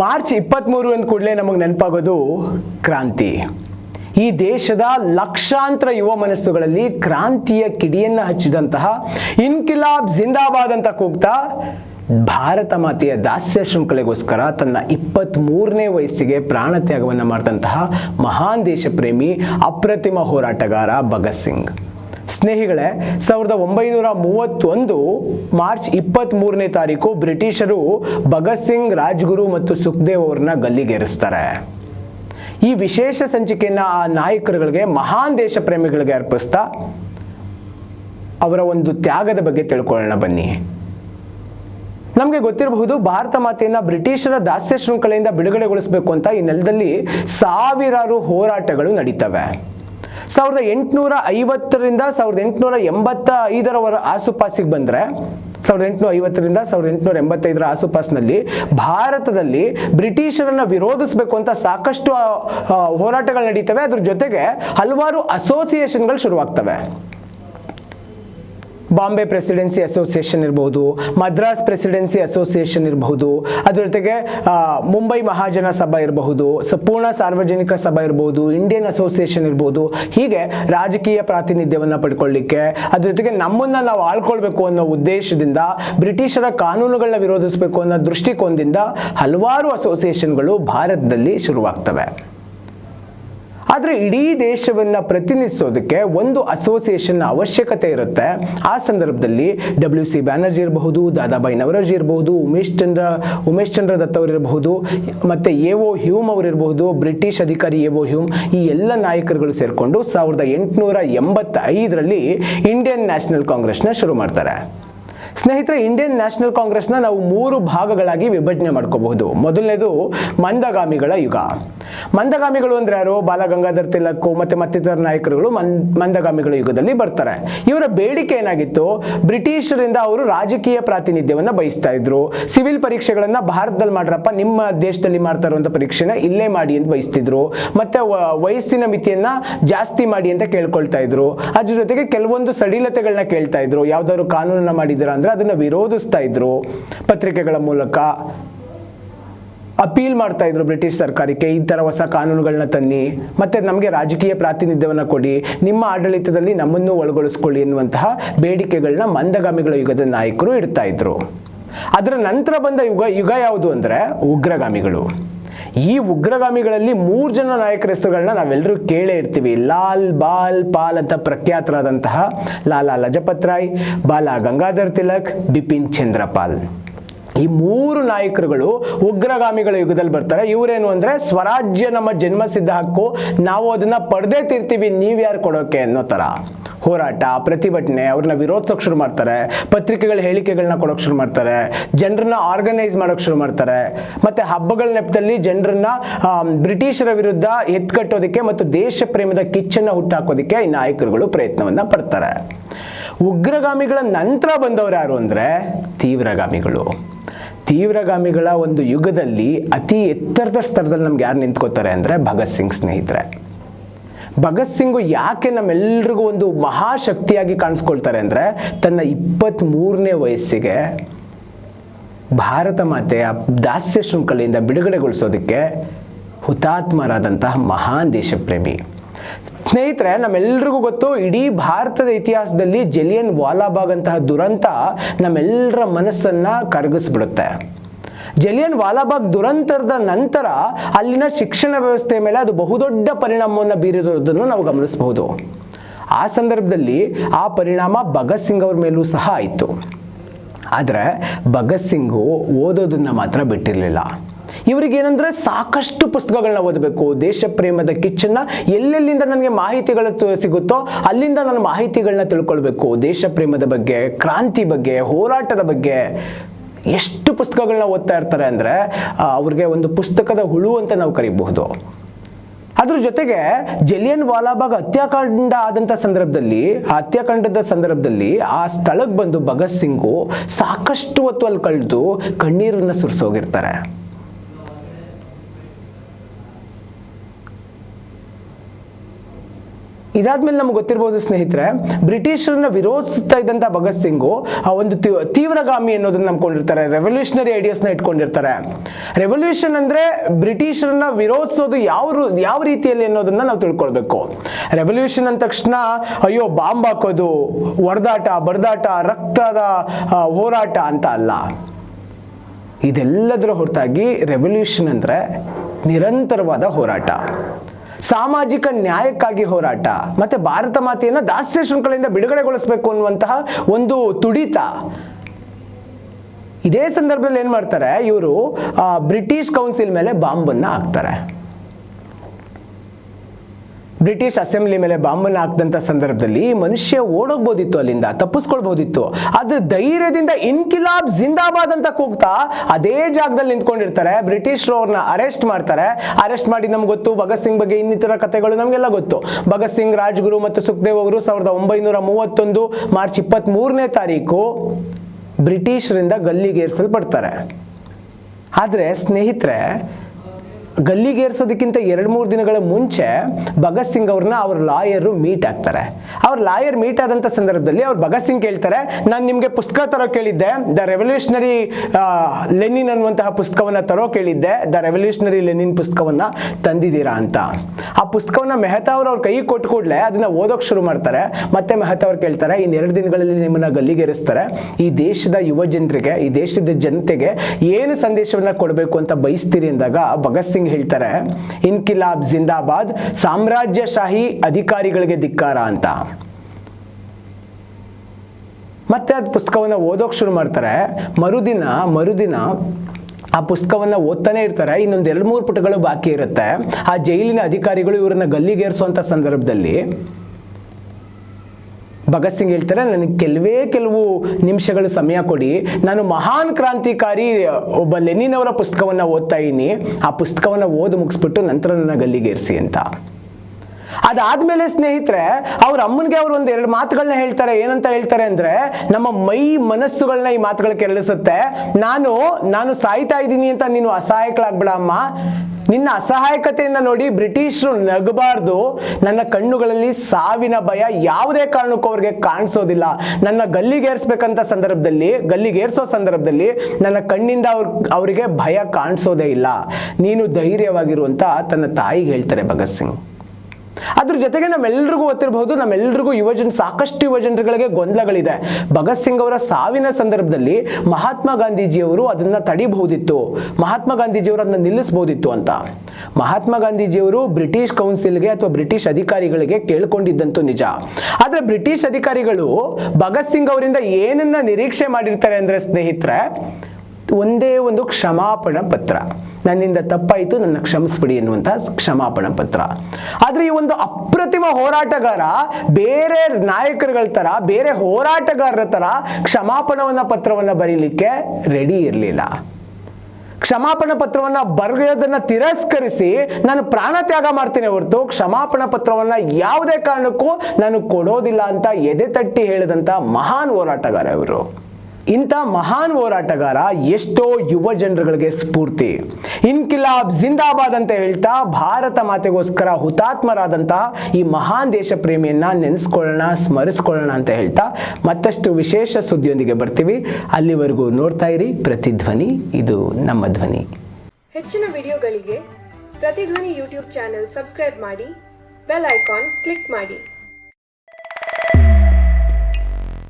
March ಇಪ್ಪತ್ತ್ಮೂರು ಅಂದ ಕೂಡಲೇ ನಮಗೆ ನೆನಪಾಗೋದು ಕ್ರಾಂತಿ. ಈ ದೇಶದ ಲಕ್ಷಾಂತರ ಯುವ ಮನಸ್ಸುಗಳಲ್ಲಿ ಕ್ರಾಂತಿಯ ಕಿಡಿಯನ್ನು ಹಚ್ಚಿದಂತಹ ಇನ್ಕಿಲಾಬ್ ಜಿಂದಾಬಾದ್ ಅಂತ ಕೂಗ್ತಾ ಭಾರತ ಮಾತೆಯ ದಾಸ್ಯ ಶೃಂಖಲೆಗೋಸ್ಕರ ತನ್ನ ಇಪ್ಪತ್ತ್ ಮೂರನೇ ವಯಸ್ಸಿಗೆ ಪ್ರಾಣ ತ್ಯಾಗವನ್ನು ಮಾಡಿದಂತಹ ಮಹಾನ್ ದೇಶಪ್ರೇಮಿ ಅಪ್ರತಿಮ ಹೋರಾಟಗಾರ ಭಗತ್ ಸಿಂಗ್. ಸ್ನೇಹಿಗಳೇ, ಸಾವಿರದ ಒಂಬೈನೂರ ಮೂವತ್ತೊಂದು ಮಾರ್ಚ್ ಇಪ್ಪತ್ತ್ ಮೂರನೇ ತಾರೀಕು ಬ್ರಿಟಿಷರು ಭಗತ್ ಸಿಂಗ್, ರಾಜ್ಗುರು ಮತ್ತು ಸುಖದೇವ್ ಅವ್ರನ್ನ ಗಲ್ಲಿಗೇರಿಸ್ತಾರೆ. ಈ ವಿಶೇಷ ಸಂಚಿಕೆಯನ್ನ ಆ ನಾಯಕರುಗಳಿಗೆ, ಮಹಾನ್ ದೇಶ ಪ್ರೇಮಿಗಳಿಗೆ ಅರ್ಪಿಸ್ತಾ ಅವರ ಒಂದು ತ್ಯಾಗದ ಬಗ್ಗೆ ತಿಳ್ಕೊಳ್ಳೋಣ ಬನ್ನಿ. ನಮಗೆ ಗೊತ್ತಿರಬಹುದು, ಭಾರತ ಮಾತೆಯನ್ನ ಬ್ರಿಟಿಷರ ದಾಸ್ಯ ಶೃಂಖಲೆಯಿಂದ ಬಿಡುಗಡೆಗೊಳಿಸಬೇಕು ಅಂತ ಈ ನೆಲದಲ್ಲಿ ಸಾವಿರಾರು ಹೋರಾಟಗಳು ನಡೀತವೆ. ಸಾವಿರದ ಎಂಟುನೂರ ಐವತ್ತರಿಂದ ಸಾವಿರದ ಎಂಟುನೂರ ಎಂಬತ್ತ ಐದರವರ ಆಸುಪಾಸಿಗೆ ಬಂದರೆ, ಸಾವಿರದ ಎಂಟುನೂರ ಐವತ್ತರಿಂದ ಸಾವಿರದ ಎಂಟುನೂರ ಎಂಬತ್ತೈದರ ಆಸುಪಾಸಿನಲ್ಲಿ ಭಾರತದಲ್ಲಿ ಬ್ರಿಟಿಷರನ್ನ ವಿರೋಧಿಸಬೇಕು ಅಂತ ಸಾಕಷ್ಟು ಹೋರಾಟಗಳು ನಡೀತವೆ. ಅದ್ರ ಜೊತೆಗೆ ಹಲವಾರು ಅಸೋಸಿಯೇಷನ್ಗಳು ಶುರುವಾಗ್ತವೆ. ಬಾಂಬೆ ಪ್ರೆಸಿಡೆನ್ಸಿ ಅಸೋಸಿಯೇಷನ್ ಇರಬಹುದು ಮದ್ರಾಸ್ ಪ್ರೆಸಿಡೆನ್ಸಿ ಅಸೋಸಿಯೇಷನ್ ಇರಬಹುದು ಅದ್ರ ಜೊತೆಗೆ ಮುಂಬೈ ಮಹಾಜನ ಸಭಾ ಇರಬಹುದು ಸಂಪೂರ್ಣ ಪೂರ್ಣ ಸಾರ್ವಜನಿಕ ಸಭಾ ಇರಬಹುದು ಇಂಡಿಯನ್ ಅಸೋಸಿಯೇಷನ್ ಇರಬಹುದು ಹೀಗೆ ರಾಜಕೀಯ ಪ್ರಾತಿನಿಧ್ಯವನ್ನು ಪಡ್ಕೊಳ್ಳಿಕ್ಕೆ ಅದ್ರ ಜೊತೆಗೆ ನಮ್ಮನ್ನ ನಾವು ಆಳ್ಕೊಳ್ಬೇಕು ಅನ್ನೋ ಉದ್ದೇಶದಿಂದ ಬ್ರಿಟಿಷರ ಕಾನೂನುಗಳನ್ನ ವಿರೋಧಿಸಬೇಕು ಅನ್ನೋ ದೃಷ್ಟಿಕೋನದಿಂದ ಹಲವಾರು ಅಸೋಸಿಯೇಷನ್ಗಳು ಭಾರತದಲ್ಲಿ ಶುರುವಾಗ್ತವೆ. ಆದರೆ ಇಡೀ ದೇಶವನ್ನು ಪ್ರತಿನಿಧಿಸೋದಕ್ಕೆ ಒಂದು ಅಸೋಸಿಯೇಷನ್ ಅವಶ್ಯಕತೆ ಇರುತ್ತೆ. ಆ ಸಂದರ್ಭದಲ್ಲಿ ಡಬ್ಲ್ಯೂ ಸಿ ಬ್ಯಾನರ್ಜಿ ಇರಬಹುದು, ದಾದಾಬಾಯಿ ನವರೋಜಿ ಇರಬಹುದು, ಉಮೇಶ್ ಚಂದ್ರ ಉಮೇಶ್ ಚಂದ್ರ ದತ್ ಅವರಿರಬಹುದು ಮತ್ತು ಎ ಒ ಹ್ಯೂಮ್ ಅವರಿರಬಹುದು ಬ್ರಿಟಿಷ್ ಅಧಿಕಾರಿ ಎ ಒ ಹ್ಯೂಮ್, ಈ ಎಲ್ಲ ನಾಯಕರುಗಳು ಸೇರಿಕೊಂಡು ಸಾವಿರದ ಎಂಟುನೂರ ಎಂಬತ್ತೈದರಲ್ಲಿ ಇಂಡಿಯನ್ ನ್ಯಾಷನಲ್ ಕಾಂಗ್ರೆಸ್ನ ಶುರು ಮಾಡ್ತಾರೆ. ಸ್ನೇಹಿತರೆ ಇಂಡಿಯನ್ ನ್ಯಾಷನಲ್ ಕಾಂಗ್ರೆಸ್ನ ನಾವು ಮೂರು ಭಾಗಗಳಾಗಿ ವಿಭಜನೆ ಮಾಡ್ಕೋಬಹುದು. ಮೊದಲನೇದು ಮಂದಗಾಮಿಗಳ ಯುಗ. ಮಂದಗಾಮಿಗಳು ಅಂದ್ರೆ ಯಾರು? ಬಾಲಗಂಗಾಧರ್ ತಿಲಕ್ ಮತ್ತೆ ಮತ್ತಿತರ ನಾಯಕರುಗಳು ಮಂದಗಾಮಿಗಳ ಯುಗದಲ್ಲಿ ಬರ್ತಾರೆ. ಇವರ ಬೇಡಿಕೆ ಏನಾಗಿತ್ತು? ಬ್ರಿಟಿಷರಿಂದ ಅವರು ರಾಜಕೀಯ ಪ್ರಾತಿನಿಧ್ಯವನ್ನ ಬಯಸ್ತಾ ಇದ್ರು. ಸಿವಿಲ್ ಪರೀಕ್ಷೆಗಳನ್ನ ಭಾರತದಲ್ಲಿ ಮಾಡ್ರಪ್ಪ, ನಿಮ್ಮ ದೇಶದಲ್ಲಿ ಮಾಡ್ತಾ ಇರುವಂತ ಪರೀಕ್ಷೆನ ಇಲ್ಲೇ ಮಾಡಿ ಅಂತ ಬಯಸ್ತಿದ್ರು. ಮತ್ತೆ ವಯಸ್ಸಿನ ಮಿತಿಯನ್ನ ಜಾಸ್ತಿ ಮಾಡಿ ಅಂತ ಕೇಳ್ಕೊಳ್ತಾ ಇದ್ರು. ಅದ್ರ ಜೊತೆಗೆ ಕೆಲವೊಂದು ಸಡಿಲತೆಗಳನ್ನ ಕೇಳ್ತಾ ಇದ್ರು. ಯಾವ್ದಾದ್ರು ಕಾನೂನನ್ನ ಮಾಡಿದಿರ ಅಂದ್ರೆ ಅದನ್ನ ವಿರೋಧಿಸ್ತಾ ಇದ್ರು ಪತ್ರಿಕೆಗಳ ಮೂಲಕ. ಅಪೀಲ್ ಮಾಡ್ತಾ ಇದ್ರು ಬ್ರಿಟಿಷ್ ಸರ್ಕಾರಕ್ಕೆ, ಈ ಥರ ಹೊಸ ಕಾನೂನುಗಳನ್ನ ತನ್ನಿ, ಮತ್ತೆ ನಮಗೆ ರಾಜಕೀಯ ಪ್ರಾತಿನಿಧ್ಯವನ್ನ ಕೊಡಿ, ನಿಮ್ಮ ಆಡಳಿತದಲ್ಲಿ ನಮ್ಮನ್ನು ಒಳಗೊಳಿಸ್ಕೊಳ್ಳಿ ಎನ್ನುವಂತಹ ಬೇಡಿಕೆಗಳನ್ನ ಮಂದಗಾಮಿಗಳ ಯುಗದ ನಾಯಕರು ಇಡ್ತಾ ಇದ್ರು. ಅದರ ನಂತರ ಬಂದ ಯುಗ ಯುಗ ಯಾವುದು ಅಂದ್ರೆ ಉಗ್ರಗಾಮಿಗಳು. ಈ ಉಗ್ರಗಾಮಿಗಳಲ್ಲಿ ಮೂರು ಜನ ನಾಯಕರ ಹೆಸರುಗಳನ್ನ ನಾವೆಲ್ಲರೂ ಕೇಳೇ ಇರ್ತೀವಿ. ಲಾಲ್, ಬಾಲ್, ಪಾಲ್ ಅಂತ ಪ್ರಖ್ಯಾತರಾದಂತಹ ಲಾಲಾ ಲಜಪತ್ ರಾಯ್, ಬಾಲ ಗಂಗಾಧರ್ ತಿಲಕ್, ಬಿಪಿನ್ ಚಂದ್ರಪಾಲ್. ಈ ಮೂರು ನಾಯಕರುಗಳು ಉಗ್ರಗಾಮಿಗಳ ಯುಗದಲ್ಲಿ ಬರ್ತಾರೆ. ಇವರೇನು ಅಂದ್ರೆ ಸ್ವರಾಜ್ಯ ನಮ್ಮ ಜನ್ಮಸಿದ್ಧ ಹಕ್ಕು, ನಾವು ಅದನ್ನ ಪಡೆದೇ ನೀವು ನೀವ್ಯಾರು ಕೊಡೋಕೆ ಅನ್ನೋ ತರ. ಹೋರಾಟ, ಪ್ರತಿಭಟನೆ, ಅವ್ರನ್ನ ವಿರೋಧಿಸೋಕೆ ಶುರು ಮಾಡ್ತಾರೆ. ಪತ್ರಿಕೆಗಳ ಹೇಳಿಕೆಗಳನ್ನ ಕೊಡೋಕೆ ಶುರು ಮಾಡ್ತಾರೆ. ಜನರನ್ನ ಆರ್ಗನೈಸ್ ಮಾಡೋಕೆ ಶುರು ಮಾಡ್ತಾರೆ. ಮತ್ತೆ ಹಬ್ಬಗಳ ನೆಪದಲ್ಲಿ ಜನರನ್ನ ಬ್ರಿಟಿಷರ ವಿರುದ್ಧ ಎತ್ಕಟ್ಟೋದಕ್ಕೆ ಮತ್ತು ದೇಶ ಪ್ರೇಮದ ಕಿಚ್ಚನ್ನ ಹುಟ್ಟಾಕೋದಕ್ಕೆ ಈ ನಾಯಕರುಗಳು ಪ್ರಯತ್ನವನ್ನ ಪಡ್ತಾರೆ. ಉಗ್ರಗಾಮಿಗಳ ನಂತರ ಬಂದವರು ಯಾರು ಅಂದ್ರೆ ತೀವ್ರಗಾಮಿಗಳು. ತೀವ್ರಗಾಮಿಗಳ ಒಂದು ಯುಗದಲ್ಲಿ ಅತಿ ಎತ್ತರದ ಸ್ತರದಲ್ಲಿ ನಮ್ಗೆ ಯಾರು ನಿಂತ್ಕೋತಾರೆ ಅಂದ್ರೆ ಭಗತ್ ಸಿಂಗ್ ಸ್ನೇಹಿತರೆ. ಭಗತ್ ಸಿಂಗು ಯಾಕೆ ನಮ್ಮೆಲ್ರಿಗೂ ಒಂದು ಮಹಾಶಕ್ತಿಯಾಗಿ ಕಾಣಿಸ್ಕೊಳ್ತಾರೆ ಅಂದರೆ ತನ್ನ ಇಪ್ಪತ್ತ್ ಮೂರನೇ ವಯಸ್ಸಿಗೆ ಭಾರತ ಮಾತೆಯ ದಾಸ್ಯ ಶೃಂಖಲೆಯಿಂದ ಬಿಡುಗಡೆಗೊಳಿಸೋದಕ್ಕೆ ಹುತಾತ್ಮರಾದಂತಹ ಮಹಾನ್ ದೇಶಪ್ರೇಮಿ. ಸ್ನೇಹಿತರೆ, ನಮ್ಮೆಲ್ರಿಗೂ ಗೊತ್ತು, ಇಡೀ ಭಾರತದ ಇತಿಹಾಸದಲ್ಲಿ ಜಲಿಯನ್ ವಾಲಾಬಾಗ್ ಅಂತಹ ದುರಂತ ನಮ್ಮೆಲ್ಲರ ಮನಸ್ಸನ್ನು ಕರಗಿಸ್ಬಿಡುತ್ತೆ. ಜಲಿಯನ್ ವಾಲಾಬಾಗ್ ದುರಂತದ ನಂತರ ಅಲ್ಲಿನ ಶಿಕ್ಷಣ ವ್ಯವಸ್ಥೆ ಮೇಲೆ ಅದು ಬಹುದೊಡ್ಡ ಪರಿಣಾಮವನ್ನು ಬೀರಿರೋದನ್ನು ನಾವು ಗಮನಿಸಬಹುದು. ಆ ಸಂದರ್ಭದಲ್ಲಿ ಆ ಪರಿಣಾಮ ಭಗತ್ ಸಿಂಗ್ ಅವ್ರ ಮೇಲೂ ಸಹ ಆಯಿತು. ಆದರೆ ಭಗತ್ ಸಿಂಗು ಓದೋದನ್ನು ಮಾತ್ರ ಬಿಟ್ಟಿರಲಿಲ್ಲ. ಇವರಿಗೇನಂದ್ರೆ ಸಾಕಷ್ಟು ಪುಸ್ತಕಗಳನ್ನ ಓದಬೇಕು. ದೇಶ ಪ್ರೇಮದ ಕಿಚ್ಚನ್ನ ಎಲ್ಲೆಲ್ಲಿಂದ ನನಗೆ ಮಾಹಿತಿಗಳು ಸಿಗುತ್ತೋ ಅಲ್ಲಿಂದ ನಾನು ಮಾಹಿತಿಗಳನ್ನ ತಿಳ್ಕೊಳ್ಬೇಕು. ದೇಶ ಪ್ರೇಮದ ಬಗ್ಗೆ, ಕ್ರಾಂತಿ ಬಗ್ಗೆ, ಹೋರಾಟದ ಬಗ್ಗೆ. ಎಷ್ಟು ಪುಸ್ತಕಗಳನ್ನ ಓದ್ತಾ ಇರ್ತಾರೆ ಅಂದರೆ ಅವ್ರಿಗೆ ಒಂದು ಪುಸ್ತಕದ ಹುಳು ಅಂತ ನಾವು ಕರಿಬಹುದು. ಅದ್ರ ಜೊತೆಗೆ ಜಲಿಯನ್ ವಾಲಾಬಾಗ್ ಹತ್ಯಾಕಾಂಡ ಆದಂಥ ಸಂದರ್ಭದಲ್ಲಿ ಆ ಹತ್ಯಾಕಾಂಡದ ಸಂದರ್ಭದಲ್ಲಿ ಆ ಸ್ಥಳಕ್ಕೆ ಬಂದು ಭಗತ್ ಸಿಂಗು ಸಾಕಷ್ಟು ಹೊತ್ತು ಅಲ್ಲಿ ಕಳೆದು ಕಣ್ಣೀರನ್ನು ಸುರಿಸೋಗಿರ್ತಾರೆ. ಇದಾದ್ಮೇಲೆ ನಮ್ಗೆ ಗೊತ್ತಿರ್ಬೋದು ಸ್ನೇಹಿತರೆ, ಬ್ರಿಟಿಷರನ್ನ ವಿರೋಧಿಸ್ತಾ ಇದ್ದಂಥ ಭಗತ್ ಸಿಂಗು, ಆ ಒಂದು ತೀವ್- ತೀವ್ರಗಾಮಿ ಅನ್ನೋದನ್ನ ನಂಬ್ಕೊಂಡಿರ್ತಾರೆ ರೆವಲ್ಯೂಷನರಿ ಐಡಿಯಾಸ್ನ ಇಟ್ಕೊಂಡಿರ್ತಾರೆ. ರೆವಲ್ಯೂಷನ್ ಅಂದ್ರೆ ಬ್ರಿಟಿಷರನ್ನ ವಿರೋಧಿಸೋದು ಯಾವ ಯಾವ ರೀತಿಯಲ್ಲಿ ಅನ್ನೋದನ್ನ ನಾವು ತಿಳ್ಕೊಳ್ಬೇಕು. ರೆವಲ್ಯೂಷನ್ ಅಂದ ತಕ್ಷಣ, ಅಯ್ಯೋ, ಬಾಂಬ್ ಹಾಕೋದು, ಹೊಡೆದಾಟ ಬಡದಾಟ ರಕ್ತದ ಹೋರಾಟ ಅಂತ ಅಲ್ಲ. ಇದೆಲ್ಲದರ ಹೊರತಾಗಿ ರೆವಲ್ಯೂಷನ್ ಅಂದರೆ ನಿರಂತರವಾದ ಹೋರಾಟ. ಸಾಮಾಜಿಕ ನ್ಯಾಯಕ್ಕಾಗಿ ಹೋರಾಟ. ಮತ್ತೆ ಭಾರತ ಮಾತೆಯನ್ನು ದಾಸ್ಯ ಶೃಂಖಲೆಯಿಂದ ಬಿಡುಗಡೆಗೊಳಿಸಬೇಕು ಅನ್ನುವಂತಹ ಒಂದು ತುಡಿತ. ಇದೇ ಸಂದರ್ಭದಲ್ಲಿ ಏನು ಮಾಡ್ತಾರೆ? ಇವರು ಬ್ರಿಟಿಷ್ ಕೌನ್ಸಿಲ್ ಮೇಲೆ ಬಾಂಬನ್ನು ಹಾಕ್ತಾರೆ. ಬ್ರಿಟಿಷ್ ಅಸೆಂಬ್ಲಿ ಮೇಲೆ ಬಾಂಬನ್ನು ಹಾಕಿದಂಥ ಸಂದರ್ಭದಲ್ಲಿ ಮನುಷ್ಯ ಓಡೋಗ್ಬೋದಿತ್ತು ಅಲ್ಲಿಂದ, ತಪ್ಪಿಸ್ಕೊಳ್ಬೋದಿತ್ತು. ಆದರೆ ಧೈರ್ಯದಿಂದ ಇನ್ಕಿಲಾಬ್ ಜಿಂದಾಬಾದ್ ಅಂತ ಕೂಗ್ತಾ ಅದೇ ಜಾಗದಲ್ಲಿ ನಿಂತ್ಕೊಂಡಿರ್ತಾರೆ. ಬ್ರಿಟಿಷರು ಅವ್ರನ್ನ ಅರೆಸ್ಟ್ ಮಾಡ್ತಾರೆ. ಅರೆಸ್ಟ್ ಮಾಡಿ ನಮ್ಗೆ ಗೊತ್ತು, ಭಗತ್ ಸಿಂಗ್ ಬಗ್ಗೆ ಇನ್ನಿತರ ಕಥೆಗಳು ನಮಗೆಲ್ಲ ಗೊತ್ತು. ಭಗತ್ ಸಿಂಗ್, ರಾಜ್ಗುರು ಮತ್ತು ಸುಖದೇವ್ ಅವರು ಸಾವಿರದ ಒಂಬೈನೂರ ಮೂವತ್ತೊಂದು ಮಾರ್ಚ್ ಇಪ್ಪತ್ತ್ ಮೂರನೇ ತಾರೀಕು ಬ್ರಿಟಿಷರಿಂದ ಗಲ್ಲಿಗೇರಿಸಲ್ಪಡ್ತಾರೆ. ಆದರೆ ಸ್ನೇಹಿತರೆ ಗಲ್ಲಿಗೇರಿಸೋದಕ್ಕಿಂತ ಎರಡು ಮೂರು ದಿನಗಳ ಮುಂಚೆ ಭಗತ್ ಸಿಂಗ್ ಅವ್ರನ್ನ ಅವ್ರ ಲಾಯರು ಮೀಟ್ ಆಗ್ತಾರೆ. ಅವ್ರ ಲಾಯರ್ ಮೀಟ್ ಆದಂಥ ಸಂದರ್ಭದಲ್ಲಿ ಅವ್ರು ಭಗತ್ ಸಿಂಗ್ ಕೇಳ್ತಾರೆ, ನಾನು ನಿಮಗೆ ಪುಸ್ತಕ ತರೋ ಕೇಳಿದ್ದೆ, ದ ರೆವಲ್ಯೂಷನರಿ ಲೆನಿನ್ ಅನ್ನುವಂತಹ ಪುಸ್ತಕವನ್ನು ತರೋ ಕೇಳಿದ್ದೆ, ದ ರೆವಲ್ಯೂಷನರಿ ಲೆನಿನ್ ಪುಸ್ತಕವನ್ನು ತಂದಿದ್ದೀರಾ ಅಂತ. ಆ ಪುಸ್ತಕವನ್ನು ಮೆಹತಾ ಅವ್ರು ಅವ್ರ ಕೈ ಕೊಟ್ಟು ಕೂಡಲೇ ಅದನ್ನ ಓದೋಕೆ ಶುರು ಮಾಡ್ತಾರೆ. ಮತ್ತೆ ಮೆಹತಾ ಅವ್ರು ಕೇಳ್ತಾರೆ ಇನ್ನೆರಡು ದಿನಗಳಲ್ಲಿ ನಿಮ್ಮನ್ನ ಗಲ್ಲಿಗೇರಿಸ್ತಾರೆ ಈ ದೇಶದ ಯುವ ಜನರಿಗೆ, ಈ ದೇಶದ ಜನತೆಗೆ ಏನು ಸಂದೇಶವನ್ನ ಕೊಡಬೇಕು ಅಂತ ಬಯಸ್ತೀರಿ ಅಂದಾಗ ಭಗತ್ ಸಿಂಗ್ ಹೇಳ್ತಾರೆ, ಇನ್ಕಿಲಾಬ್ ಜಿಂದಾಬಾದ್, ಸಾಮ್ರಾಜ್ಯಶಾಹಿ ಅಧಿಕಾರಿಗಳಿಗೆ ಧಿಕ್ಕಾರ ಅಂತ. ಮತ್ತೆ ಅದು ಪುಸ್ತಕವನ್ನು ಓದೋಕೆ ಶುರು ಮಾಡ್ತಾರೆ. ಮರುದಿನ ಮರುದಿನ ಆ ಪುಸ್ತಕವನ್ನು ಓದ್ತಾನೆ ಇರ್ತಾರೆ. ಇನ್ನೊಂದು ಎರಡು ಮೂರು ಪುಟಗಳು ಬಾಕಿ ಇರುತ್ತೆ. ಆ ಜೈಲಿನ ಅಧಿಕಾರಿಗಳು ಇವರನ್ನ ಗಲ್ಲಿಗೇರಿಸುವಂಥ ಸಂದರ್ಭದಲ್ಲಿ ಭಗತ್ ಸಿಂಗ್ ಹೇಳ್ತಾರೆ ನನಗೆ ಕೆಲವೇ ಕೆಲವು ನಿಮಿಷಗಳು ಸಮಯ ಕೊಡಿ. ನಾನು ಮಹಾನ್ ಕ್ರಾಂತಿಕಾರಿ ಒಬ್ಬ ಲೆನಿನ್ ಅವರ ಪುಸ್ತಕವನ್ನು ಓದ್ತಾ ಇದ್ದೀನಿ. ಆ ಪುಸ್ತಕವನ್ನು ಓದಿ ಮುಗಿಸ್ಬಿಟ್ಟು ನಂತರ ನನ್ನ ಗಲ್ಲಿಗೇರಿಸಿ ಅಂತ. ಅದಾದ್ಮೇಲೆ ಸ್ನೇಹಿತರೆ, ಅವ್ರ ಅಮ್ಮನಿಗೆ ಅವ್ರು ಒಂದು ಎರಡು ಮಾತುಗಳನ್ನ ಹೇಳ್ತಾರೆ, ಏನಂತ ಹೇಳ್ತಾರೆ ಅಂದ್ರೆ, ನಮ್ಮ ಮೈ ಮನಸ್ಸುಗಳನ್ನ ಈ ಮಾತುಗಳು ಕೆರಳಿಸುತ್ತೆ. ನಾನು ನಾನು ಸಾಯ್ತಾ ಇದ್ದೀನಿ ಅಂತ ನೀನು ಅಸಹಾಯಕಳಾಗ್ಬೇಡ ಅಮ್ಮ. ನಿನ್ನ ಅಸಹಾಯಕತೆಯನ್ನ ನೋಡಿ ಬ್ರಿಟಿಷರು ನಗಬಾರ್ದು. ನನ್ನ ಕಣ್ಣುಗಳಲ್ಲಿ ಸಾವಿನ ಭಯ ಯಾವುದೇ ಕಾರಣಕ್ಕೂ ಅವ್ರಿಗೆ ಕಾಣಿಸೋದಿಲ್ಲ. ನನ್ನ ಗಲ್ಲಿಗೇರಿಸ್ಬೇಕಂತ ಸಂದರ್ಭದಲ್ಲಿ ಗಲ್ಲಿಗೇರಿಸೋ ಸಂದರ್ಭದಲ್ಲಿ ನನ್ನ ಕಣ್ಣಿಂದ ಅವ್ರ, ಅವರಿಗೆ ಭಯ ಕಾಣಿಸೋದೇ ಇಲ್ಲ. ನೀನು ಧೈರ್ಯವಾಗಿರುವಂತ ತನ್ನ ತಾಯಿಗೆ ಹೇಳ್ತಾರೆ ಭಗತ್ ಸಿಂಗ್. ಅದ್ರ ಜೊತೆಗೆ ನಮ್ಮೆಲ್ರಿಗೂ ಗೊತ್ತಿರಬಹುದು, ನಮ್ಮೆಲ್ರಿಗೂ ಯುವಜನ, ಸಾಕಷ್ಟು ಯುವಜನರುಗಳಿಗೆ ಗೊಂದಲಗಳಿದೆ. ಭಗತ್ ಸಿಂಗ್ ಅವರ ಸಾವಿನ ಸಂದರ್ಭದಲ್ಲಿ ಮಹಾತ್ಮ ಗಾಂಧೀಜಿಯವರು ಅದನ್ನ ತಡಿಬಹುದಿತ್ತು. ಮಹಾತ್ಮ ಗಾಂಧೀಜಿಯವರು ಅದನ್ನ ನಿಲ್ಲಿಸಬಹುದಿತ್ತು ಅಂತ. ಮಹಾತ್ಮ ಗಾಂಧೀಜಿಯವರು ಬ್ರಿಟಿಷ್ ಕೌನ್ಸಿಲ್ಗೆ ಅಥವಾ ಬ್ರಿಟಿಷ್ ಅಧಿಕಾರಿಗಳಿಗೆ ಕೇಳ್ಕೊಂಡಿದ್ದಂತೂ ನಿಜ. ಆದ್ರೆ ಬ್ರಿಟಿಷ್ ಅಧಿಕಾರಿಗಳು ಭಗತ್ ಸಿಂಗ್ ಅವರಿಂದ ಏನನ್ನ ನಿರೀಕ್ಷೆ ಮಾಡಿರ್ತಾರೆ ಅಂದ್ರೆ ಸ್ನೇಹಿತರೆ, ಒಂದೇ ಒಂದು ಕ್ಷಮಾಪಣ ಪತ್ರ. ನನ್ನಿಂದ ತಪ್ಪಾಯಿತು, ನನ್ನ ಕ್ಷಮಿಸ್ಬಿಡಿ ಎನ್ನುವಂತಹ ಕ್ಷಮಾಪಣ ಪತ್ರ. ಆದರೆ ಈ ಒಂದು ಅಪ್ರತಿಮ ಹೋರಾಟಗಾರ, ಬೇರೆ ನಾಯಕರುಗಳ ತರ, ಬೇರೆ ಹೋರಾಟಗಾರರ ತರ ಕ್ಷಮಾಪಣವನ್ನ ಪತ್ರವನ್ನ ಬರೀಲಿಕ್ಕೆ ರೆಡಿ ಇರಲಿಲ್ಲ. ಕ್ಷಮಾಪಣ ಪತ್ರವನ್ನ ಬರೆಯೋದನ್ನ ತಿರಸ್ಕರಿಸಿ ನಾನು ಪ್ರಾಣ ತ್ಯಾಗ ಮಾಡ್ತೀನಿ ಹೊರತು ಕ್ಷಮಾಪಣ ಪತ್ರವನ್ನ ಯಾವುದೇ ಕಾರಣಕ್ಕೂ ನಾನು ಕೊಡೋದಿಲ್ಲ ಅಂತ ಎದೆ ತಟ್ಟಿ ಹೇಳಿದಂತ ಮಹಾನ್ ಹೋರಾಟಗಾರ ಇವರು. ಇಂಥ ಮಹಾನ್ ಹೋರಾಟಗಾರ ಎಷ್ಟೋ ಯುವ ಜನರುಗಳಿಗೆ ಸ್ಫೂರ್ತಿ. ಇನ್ಕಿಲಾಬ್ ಜಿಂದಾಬಾದ್ ಅಂತ ಹೇಳ್ತಾ ಭಾರತ ಮಾತೆಗೋಸ್ಕರ ಹುತಾತ್ಮರಾದಂತಹ ಈ ಮಹಾನ್ ದೇಶ ಪ್ರೇಮಿಯನ್ನ ನೆನೆಸ್ಕೊಳ್ಳೋಣ, ಸ್ಮರಿಸ್ಕೊಳ್ಳೋಣ ಅಂತ ಹೇಳ್ತಾ ಮತ್ತಷ್ಟು ವಿಶೇಷ ಸುದ್ದಿಯೊಂದಿಗೆ ಬರ್ತೀವಿ. ಅಲ್ಲಿವರೆಗೂ ನೋಡ್ತಾ ಇರಿ. ಪ್ರತಿಧ್ವನಿ ಇದು ನಮ್ಮ ಧ್ವನಿ. ಹೆಚ್ಚಿನ ವಿಡಿಯೋಗಳಿಗೆ ಪ್ರತಿಧ್ವನಿ ಯೂಟ್ಯೂಬ್ ಚಾನೆಲ್ ಸಬ್ಸ್ಕ್ರೈಬ್ ಮಾಡಿ, ಬೆಲ್ ಐಕಾನ್ ಕ್ಲಿಕ್ ಮಾಡಿ.